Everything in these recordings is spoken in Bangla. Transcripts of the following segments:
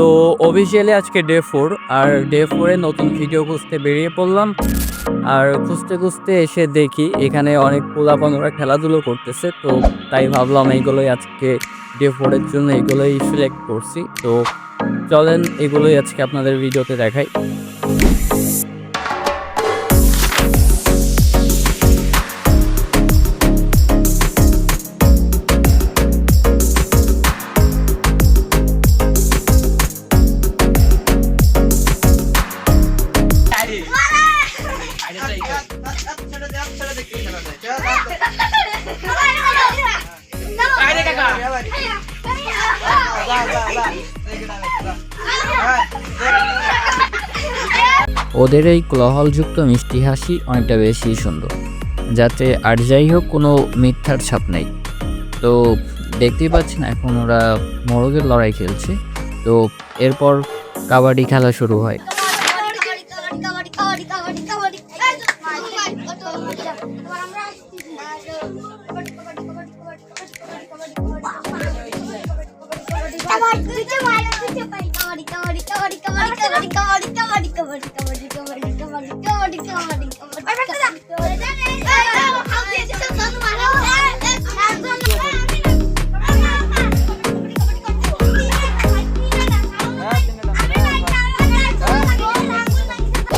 তো অফিসিয়ালি আজকে ডে ফোর আর ডে ফোরে নতুন ভিডিও খুঁজতে বেরিয়ে পড়লাম। আর খুঁজতে খুঁজতে এসে দেখি এখানে অনেক পোলাপন ওরা খেলাধুলো করতেছে, তো তাই ভাবলাম এইগুলোই আজকে ডে ফোরের জন্য এগুলোই সিলেক্ট করছি। তো চলেন, এগুলোই আজকে আপনাদের ভিডিওতে দেখাই। ওদের এই কোলাহলযুক্ত মিষ্টি হাসি অনেকটা বেশি সুন্দর। যাতে আর যাই হোক কোনো মিথ্যার ছাপ নেই। তো দেখতেই পাচ্ছেন এখন ওরা মোরগের লড়াই খেলছে। তো এরপর কাবাডি খেলা শুরু হয়। ഓടിക്കാം ഓടിക്കാം ഓടിക്കാം ഓടിക്കാം ഓടിക്കാം ഓടിക്കാം ഓടിക്കാം ഓടിക്കാം ഓടിക്കാം ഓടിക്കാം ഓടിക്കാം ഓടിക്കാം ഓടിക്കാം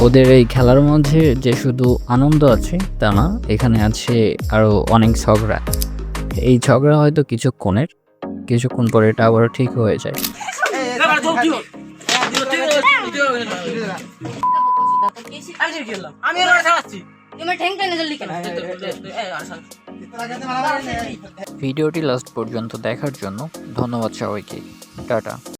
ওদের এই খেলার মধ্যে যে শুধু আনন্দ আছে তা না এখানে আছে আরও অনেক ঝগড়া। এই ঝগড়া হয়তো কিছুক্ষণের কিছুক্ষণ পরে এটা আবার ঠিক হয়ে যায়। ভিডিওটি লাস্ট পর্যন্ত দেখার জন্য ধন্যবাদ সবাইকে। টাটা।